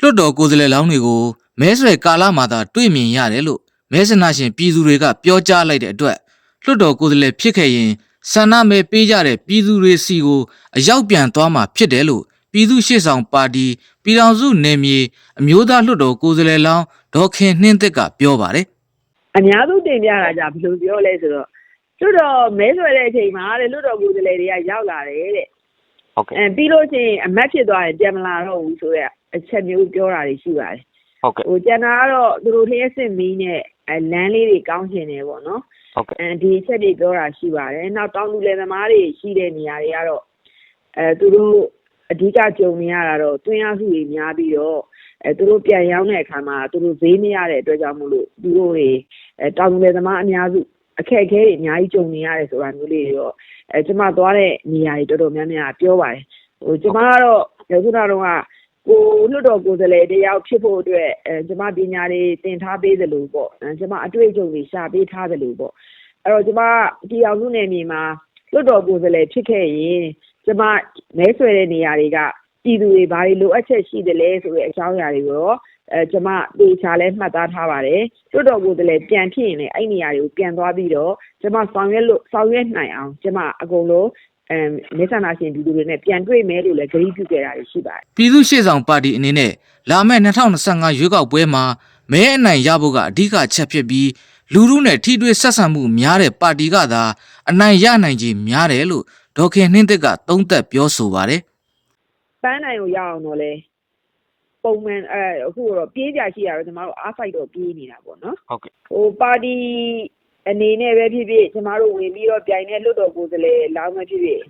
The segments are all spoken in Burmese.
လွှတ်တော်ကိုယ်စားလှယ်လောင်းတွေကိုမဲဆွယ်ကာလမှာသာတွေ့မြင်ရတယ်လို့မဲဆန္ဒရှင်ပြည်သူတွေကပြောကြားလိုက်တဲ့အတွက်လွှတ်တော်ကိုယ်စားလှယ်ဖြစ်ခဲ့ရင်ဆန္ဒမဲပေးကြတဲ့ပြည်သူတွေစီကိုအရောက်ပြန်သွားမှာဖြစ်တယ်လို့ပြည်သူ့ရှေ့ဆောင်ပါတီပြည်ထောင်စုနယ်မြေအမျိုးသားလွှတ်တော်ကိုယ်စားလှယ်လောင်းဒေါက်ခင်နှင်းသစ်ကပြောပါတယ်အများစုတင်ပြတာじゃဘယ်လိုပြောလဲဆိုတော့လွတ်တော်မဲဆွဲတဲ့အချိန်မှာတဲ့လွတ်တော်ကိုယ်စားလှယ်တွေကရောက်လာတယ်တဲ့ဟုတ်ကဲ့အဲပြီးလို့ရှိရင်အမတ်ဖြစ်သွားရင်ပြန်မလာတော့ဘူးဆိုတော့ အချက်မျိုးပြောတာတွေရှိပါတယ်ဟုတ်ကဲ့ဟိုကျန်တာကတော့သူတို့လျှက်စစ်မီးနဲ့အဲလမ်းလေးတွေကောင်းချင်တယ်ပေါ့နော်ဟုတ်ကဲ့အဲဒီအချက်တွေပြောတာရှိပါတယ်နောက်တောင်သူလယ်သမားတွေရှိတဲ့နေရာတွေကတော့အဲသူတို့အဓိကကြုံနေရတာတော့တွင်းရစုတွေများပြီးတော့အဲသူတို့ပြန်ရောက်တဲ့အခါမှာသူတို့ဈေးမရတဲ့အတွက်ကြောင့်မို့လို့သူတို့တွေအဲတောင်သူလယ်သမားအများစုအခက်အခဲတွေအများကြီးကြုံနေရတယ်ဆိုတာမျိုးလေးတွေတော့အဲကျမသွားတဲ့နေရာတွေတော်တော်များများပြောပါတယ်ဟိုကျမကတော့ခုနကတော့ကကို လွတ်တော်ကိုယ်စားလှယ်တယောက်ဖြစ်ဖို့အတွက်အဲကျမပညာတွေသင်ထားပေးသလိုပေါ့အဲကျမအတွေ့အကြုံတွေရှာပေးထားသလိုပေါ့အဲ့တော့ကျမဒီအောင်စုနယ်မြေမှာလွတ်တော်ကိုယ်စားလှယ်ဖြစ်ခဲ့ရင်ကျမမဲဆွယ်တဲ့နေရာတွေကပြည်သူတွေဘာတွေလိုအပ်ချက်ရှိတယ်လဲဆိုတဲ့အကြောင်းအရာတွေကိုတော့အဲကျမတေချာလဲမှတ်သားထားပါတယ်လွတ်တော်ကိုယ်စားလှယ်ပြန်ဖြစ်ရင်လည်းအဲ့နေရာတွေကိုပြန်သွားပြီးတော့ကျမဆောင်ရွက်လို့ဆောင်ရွက်နိုင်အောင်ကျမအကုန်လုံး အဲမဲဆန္ဒရှင်ပြည်သူတွေနဲ့ပြန်တွေ့မယ်လို့လည်းကြေညာပြုခဲ့တာတွေရှိပါတယ်ပြည်သူ့ရှေ့ဆောင်ပါတီအနေနဲ့လာမယ့်2025ရွေးကောက်ပွဲမှာမဲအနိုင်ရဖို့ကအဓိကချက်ဖြစ်ပြီးလူထုနဲ့ထိတွေ့ဆက်ဆံမှုများတဲ့ပါတီကသာအနိုင်ရနိုင်ခြင်းများတယ်လို့ဒေါက်ခင်နှင်းသစ်ကသုံးသပ်ပြောဆိုပါတယ်ပန်းနိုင်ကိုရအောင်တော့လဲပုံမှန်အဲအခုတော့ပြေးကြရှိရတော့ကျမတို့အားဖိုက်တော့ပြေးနေတာပေါ့နော်ဟုတ်ကဲ့ဟိုပါတီ အနေနဲ့ပဲဖြစ်ဖြစ်ကျမတို့ဝင်ပြီးတော့ပြိုင်တဲ့လွတ်တော်ကိုယ်စားလှယ်လောင်းပဲဖြစ်ဖြစ်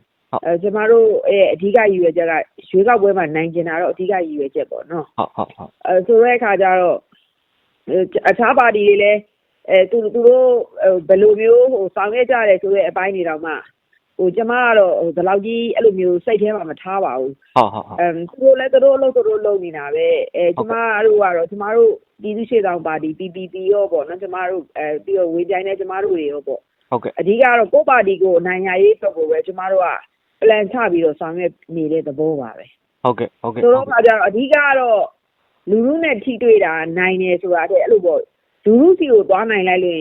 အဲကျမတို့ရဲ့အဓိကရည်ရွယ်ချက်ကရွေးကောက်ပွဲမှာနိုင်ကျင်တာတော့အဓိကရည်ရွယ်ချက်ပေါ့နော်ဟုတ်ဟုတ်ဟုတ်အဲဆိုတဲ့အခါကျတော့အဲအခြားပါတီတွေလည်းအဲသူသူတို့ဟိုဘယ်လိုမျိုးဟိုဆောင်ရွက်ကြတယ်ဆိုတဲ့အပိုင်းတွေတော့မှ ဟိုကျမကတော့ဟိုဒီလောက်ကြီးအဲ့လိုမျိုးစိတ်ထဲမှာမထားပါဘူးဟုတ်ဟုတ်ဟုတ်အမ်သူတို့လည်းသူတို့အလုပ်သူတို့လုပ်နေတာပဲအဲကျမတို့ကတော့ကျမတို့ပြည်သူ့ရှေ့ဆောင်ပါတီ PPP ရောပေါ့နော်ကျမတို့အဲပြီးတော့ဝေပြိုင်နေကျမတို့တွေရောပေါ့ဟုတ်ကဲ့အဓိကတော့ကိုယ့်ပါတီကိုအနိုင်ရရေးအတွက်ကိုပဲကျမတို့က plan ချပြီးတော့ဆောင်ရွက်နေတဲ့သဘောပါပဲဟုတ်ကဲ့ဟုတ်ကဲ့ဆိုတော့ခါကျတော့အဓိကတော့လူလူနဲ့ထိတွေ့တာနိုင်တယ်ဆိုတာတဲ့အဲ့လိုပေါ့လူလူစီကိုသွားနိုင်လိုက်လို့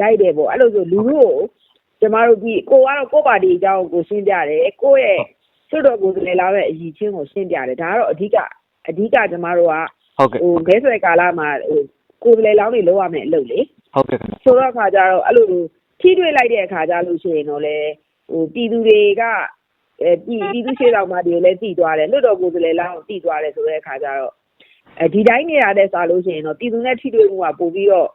လိုက်တယ်ပေါ့အဲ့လိုဆိုလူလူကို ကျမတို့ဒီကိုကတော့ကိုယ့်ပါတီအကြောင်းကိုရှင်းပြတယ်ကိုယ့်ရဲ့စွတ်တော်ကိုယ်စားလှယ်လာတဲ့အရည်ချင်းကိုရှင်းပြတယ်ဒါကတော့အဓိကအဓိကကျမတို့ကဟုတ်ကဲ့ဟိုဘဲဆွဲကာလမှာဟိုကိုယ်စားလှယ်လောင်းတွေလောက်ရမယ်အလုပ်လေဟုတ်ကဲ့ခင်ဗျဆိုတော့အခါကျတော့အဲ့လိုထိတွေ့လိုက်တဲ့အခါကျလို့ရှိရင်တော့လေဟိုပြည်သူတွေကအဲပြည်ပြည်သူရှေ့တော်မှာဒီကိုလည်းတည်သွားတယ်လွတ်တော်ကိုယ်စားလှယ်လောင်းတည်သွားတယ်ဆိုတဲ့အခါကျတော့အဲဒီတိုင်းနေရတဲ့စားလို့ရှိရင်တော့ပြည်သူနဲ့ထိတွေ့မှုကပို့ပြီးတော့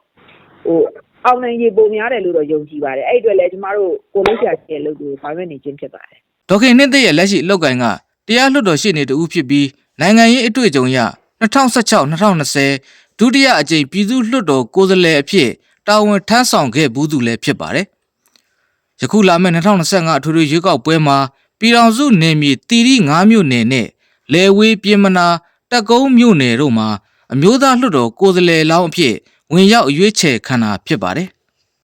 ဟို အောင်နိုင်ကြီးပုံများတယ်လို့တော့ယုံကြည်ပါတယ်အဲ့ဒီအတွက်လည်းကျမတို့ကိုလုံးဆရာရှိတဲ့လုပ်သူဆောင်ရွက်နေခြင်းဖြစ်ပါတယ်ဒေါက်ခင်နှင်းသစ်ရဲ့လက်ရှိအလုပ်ကိုင်ကတရားလွှတ်တော်ရှေ့နေတူဖြစ်ပြီးနိုင်ငံရေးအတွေ့အကြုံရ2016-2020ဒုတိယအကြိမ်ပြည်သူ့လွှတ်တော်ကိုယ်စားလှယ်အဖြစ်တာဝန်ထမ်းဆောင်ခဲ့ဘူးသူလည်းဖြစ်ပါတယ်။ယခုလာမယ့်2025အထွေထွေရွေးကောက်ပွဲမှာပြည်ထောင်စုနယ်မြေတီရီ9မြို့နယ်နဲ့လဲဝေးပြင်မနာတက်ကုန်းမြို့နယ်တို့မှာအမျိုးသားလွှတ်တော်ကိုယ်စားလှယ်လောင်းအဖြစ် ဝင်ရောက်အရွေးချယ်ခံတာဖြစ်ပါတယ်။